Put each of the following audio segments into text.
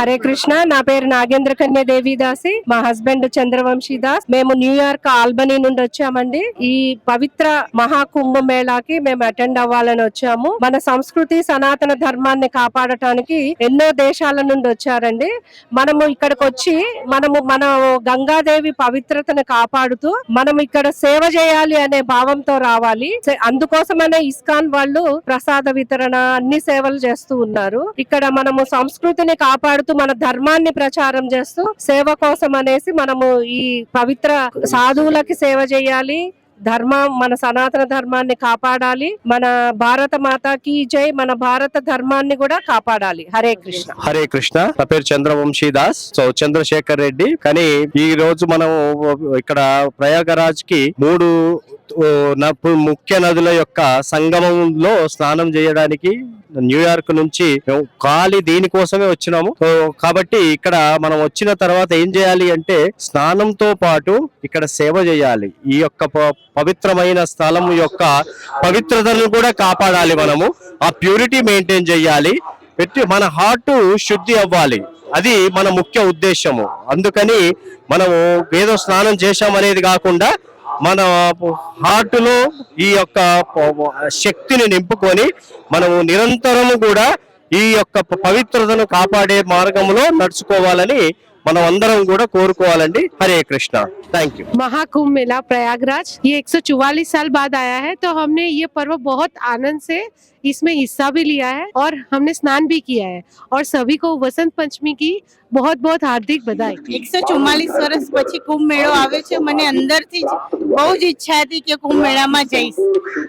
హరే కృష్ణ నా పేరు నాగేంద్ర కన్య దేవిదాసి మా హస్బెండ్ చంద్రవంశీ దాస్. మేము న్యూయార్క్ ఆల్బనీ నుండి వచ్చామండి. ఈ పవిత్ర మహాకుంభ మేళాకి మేము అటెండ్ అవ్వాలని వచ్చాము. మన సంస్కృతి సనాతన ధర్మాన్ని కాపాడటానికి ఎన్నో దేశాల నుండి వచ్చారండి. మనము ఇక్కడికి వచ్చి మనము మన గంగాదేవి పవిత్రతను కాపాడుతూ మనం ఇక్కడ సేవ చేయాలి అనే భావంతో రావాలి. అందుకోసమనే ఇస్కాన్ వాళ్ళు ప్రసాద వితరణ అన్ని సేవలు చేస్తూ ఉన్నారు. ఇక్కడ మనము సంస్కృతిని కాపాడుతూ మన ధర్మాన్ని ప్రచారం చేస్తూ సేవ కోసం అనేసి మనము ఈ పవిత్ర సాధువులకి సేవ చేయాలి. ధర్మం మన సనాతన ధర్మాన్ని కాపాడాలి. మన భారత మాతాకి జై మన భారత ధర్మాన్ని కూడా కాపాడాలి. హరే కృష్ణ. హరే కృష్ణ. నా పేరు చంద్రవంశీ దాస్. సో చంద్రశేఖర్ రెడ్డి. కానీ ఈ రోజు మనం ఇక్కడ ప్రయాగరాజ్కి మూడు ముఖ్య నదుల యొక్క సంగమంలో స్నానం చేయడానికి న్యూయార్క్ నుంచి మేము ఖాళీ దీనికోసమే వచ్చినాము. కాబట్టి ఇక్కడ మనం వచ్చిన తర్వాత ఏం చేయాలి అంటే స్నానంతో పాటు ఇక్కడ సేవ చేయాలి. ఈ యొక్క ప- పవిత్రమైన స్థలం యొక్క పవిత్రతను కూడా కాపాడాలి మనము. ఆ ప్యూరిటీ మెయింటైన్ చేయాలి. పెట్టి మన హార్ట్ శుద్ధి అవ్వాలి. అది మన ముఖ్య ఉద్దేశము. అందుకని మనము ఏదో స్నానం చేశామనేది కాకుండా మన హార్ట్లో ఈ యొక్క శక్తిని నింపుకొని మనము నిరంతరము కూడా ఈ యొక్క పవిత్రతను కాపాడే మార్గంలో నడుచుకోవాలని మనం అందరం కూడా కోరుకోవాలండి హరే కృష్ణ థ్యాంక్ యూ महाकुंभ मेला प्रयागराज ये 144 साल बाद आया है तो हमने ये पर्व बहुत आनंद से इसमें हिस्सा भी लिया है और हमने स्नान भी किया है और सभी को वसंत पंचमी की बहुत बहुत हार्दिक बधाई એકસો ચુમ્માલીસ વર્ષ પછી કુંભ મેળો આવ્યો છે મને અંદરથી જ બહુ જ ઈચ્છા હતી કે કુંભ મેળામાં જઈશ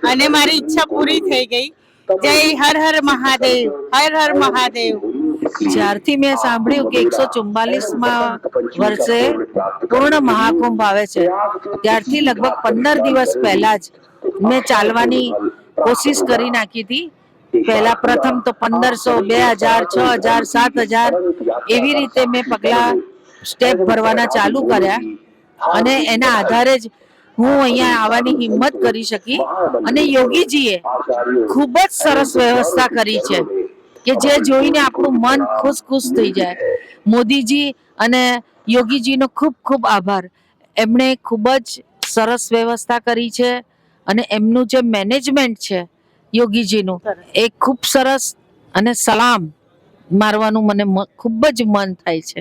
અને મારી ઈચ્છા પૂરી થઈ ગઈ જય હર હર મહાદેવ હર હર મહાદેવ જ્યારથી મેં સાંભળ્યું કે એકસો ચુમ્માલીસમાં વર્ષે પૂર્ણ મહાકુંભ આવે છે. ત્યારથી લગભગ પંદર દિવસ પહેલા જ મેં ચાલવાની કોશિશ કરી નાખી હતી. પહેલા પ્રથમ તો પંદરસો બે હજાર છ હજાર સાત હજાર એવી રીતે મેં પગલા સ્ટેપ ભરવાના ચાલુ કર્યા. અને એના આધારે જ હું અહીંયા આવવાની હિંમત કરી શકી. અને યોગીજીએ ખૂબ જ સરસ વ્યવસ્થા કરી છે. કે જે જોઈને આપણું મન ખુશ ખુશ થઈ જાય. મોદીજી અને યોગીજીનો ખૂબ ખૂબ આભાર. એમણે ખૂબ જ સરસ વ્યવસ્થા કરી છે અને એમનું જે મેનેજમેન્ટ છે યોગીજીનું, એ ખૂબ સરસ અને સલામ મારવાનું મને ખૂબ જ મન થાય છે.